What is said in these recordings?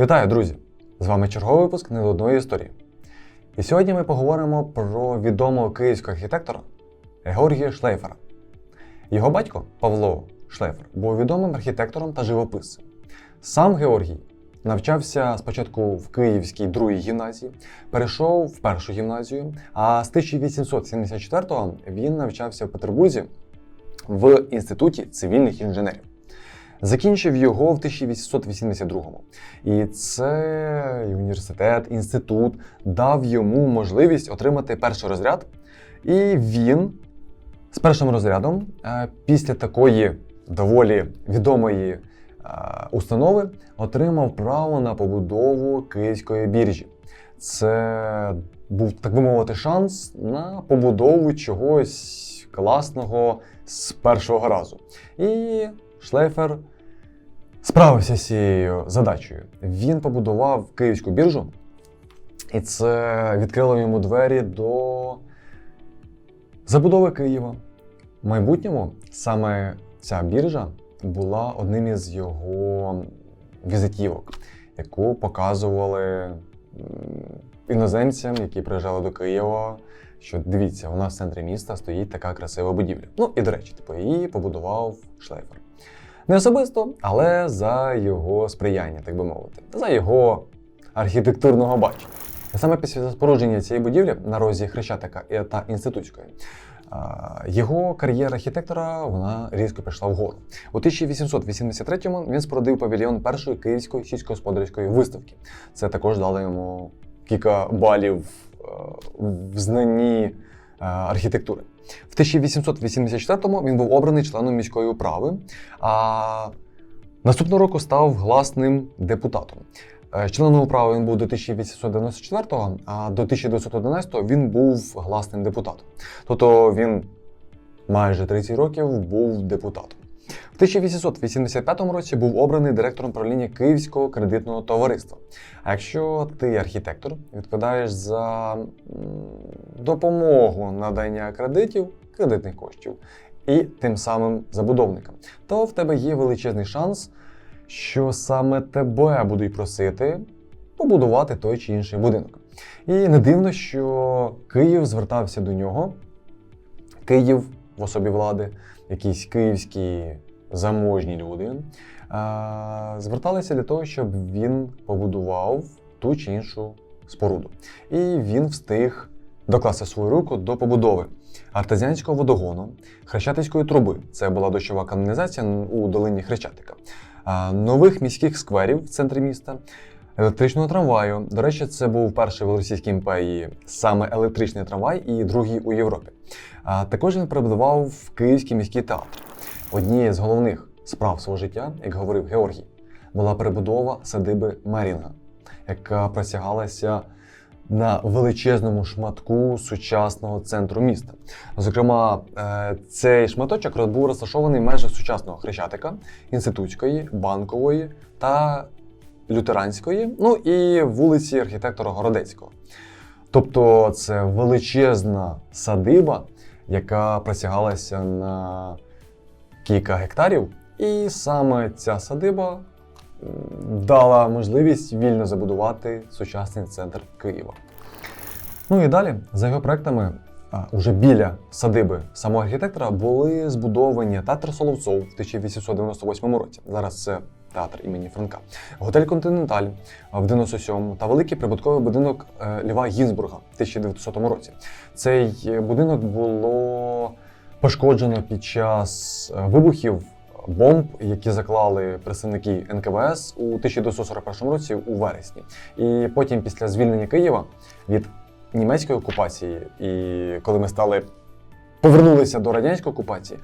Вітаю, друзі! З вами черговий випуск «Неодної історії. І сьогодні ми поговоримо про відомого київського архітектора Георгія Шлейфера. Його батько Павло Шлейфер був відомим архітектором та живописцем. Сам Георгій навчався спочатку в Київській другій гімназії, перейшов в першу гімназію, а з 1874-го він навчався в Петербурзі в Інституті цивільних інженерів. Закінчив його в 1882-му. І цей університет, інститут дав йому можливість отримати перший розряд. І він з першим розрядом, е, після такої доволі відомої е, установи, отримав право на побудову Київської біржі. Це був, так би мовити, шанс на побудову чогось класного з першого разу. І Шлейфер справився з цією задачею. Він побудував Київську біржу, і це відкрило йому двері до забудови Києва. В майбутньому саме ця біржа була одним із його візитівок, яку показували іноземцям, які приїжджали до Києва. Що дивіться, у нас в центрі міста стоїть така красива будівля. Ну і до речі, типу, її побудував Шлейфер. Не особисто, але за його сприяння, так би мовити, за його архітектурного бачення. Саме після спорудження цієї будівлі на розі Хрещатика та Інститутської його кар'єра архітектора вона різко пішла вгору. У 1883-му він спорудив павільйон першої київської сільськогосподарської виставки. Це також дало йому кілька балів в знанні е, архітектури. В 1884-му він був обраний членом міської управи, а наступного року став гласним депутатом. Е, Членом управи він був до 1894-го, а до 1911-го він був гласним депутатом. Тобто він майже 30 років був депутатом. В 1885 році був обраний директором правління Київського кредитного товариства. А якщо ти архітектор, відповідаєш за допомогу надання кредитів, кредитних коштів і тим самим забудовникам, то в тебе є величезний шанс, що саме тебе будуть просити побудувати той чи інший будинок. І не дивно, що Київ звертався до нього. Київ в особі влади, якісь київські заможні люди, зверталися для того, щоб він побудував ту чи іншу споруду. І він встиг докласти свою руку до побудови артезіанського водогону, хрещатицької труби. Це була дощова каналізація у долині Хрещатика, нових міських скверів в центрі міста. Електричного трамваю. До речі, це був перший в Російській імперії саме електричний трамвай і другий у Європі. А також він перебудував в Київський міський театр. Однією з головних справ свого життя, як говорив Георгій, була перебудова садиби Мерінга, яка просягалася на величезному шматку сучасного центру міста. Зокрема, е, цей шматочок був розташований межах сучасного Хрещатика, інститутської, банкової та лютеранської, ну і вулиці архітектора Городецького. Тобто це величезна садиба, яка просягалася на кілька гектарів, і саме ця садиба дала можливість вільно забудувати сучасний центр Києва. Ну і далі, за його проектами, уже біля садиби самого архітектора були збудовані театр Соловцов в 1898 році. Зараз це театр імені Франка, готель Континенталь в 97-му та великий прибутковий будинок е, Льва Гінзбурга в 1900 році. Цей е, будинок було пошкоджено під час е, вибухів бомб, які заклали представники НКВС у 1941 році у вересні. І потім, після звільнення Києва від німецької окупації, і коли ми стали повернулися до радянської окупації,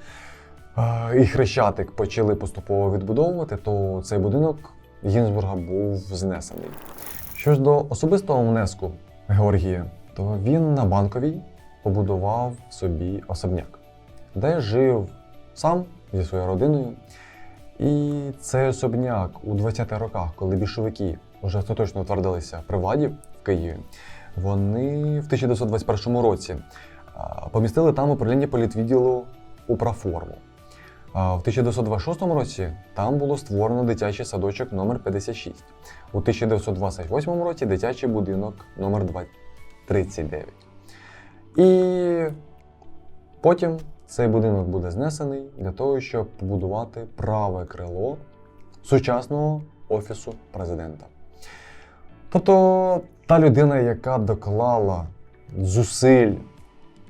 е, і Хрещатик почали поступово відбудовувати, то цей будинок Гінзбурга був знесений. Що ж до особистого внеску Георгія, то він на банковій побудував собі особняк, де жив сам зі своєю родиною. І цей особняк у 20-х роках, коли більшовики вже остаточно утвердилися при владі в Києві, вони в 1921 році помістили там управління політвідділу управформу. В 1926 році там було створено дитячий садочок номер 56. У 1928 році дитячий будинок номер 39. І потім цей будинок буде знесений для того, щоб побудувати праве крило сучасного офісу президента. Тобто та людина, яка доклала зусиль,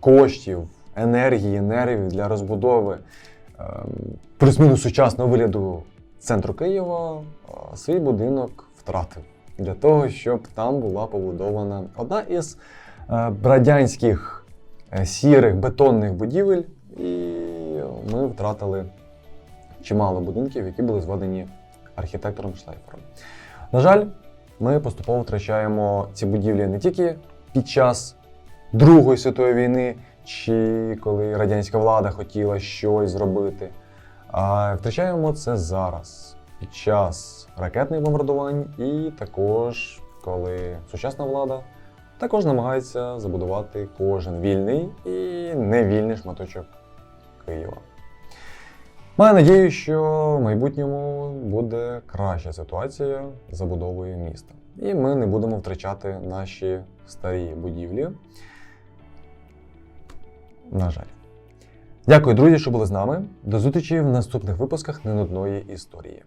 коштів, енергії, нервів для розбудови ем, плюс-мінус сучасного вигляду центру Києва, е, свій будинок втратив для того, щоб там була побудована одна із е, радянських е, сірих бетонних будівель, і ми втратили чимало будинків, які були зведені архітектором Шлейфером. На жаль, ми поступово втрачаємо ці будівлі не тільки під час Другої світової війни, чи коли радянська влада хотіла щось зробити, а втрачаємо це зараз, під час ракетних бомбардувань, і також коли сучасна влада також намагається забудувати кожен вільний і невільний шматочок Києва. Маю надію, що в майбутньому буде краща ситуація з забудовою міста. І ми не будемо втрачати наші старі будівлі. На жаль. Дякую, друзі, що були з нами. До зустрічі в наступних випусках ненудної історії.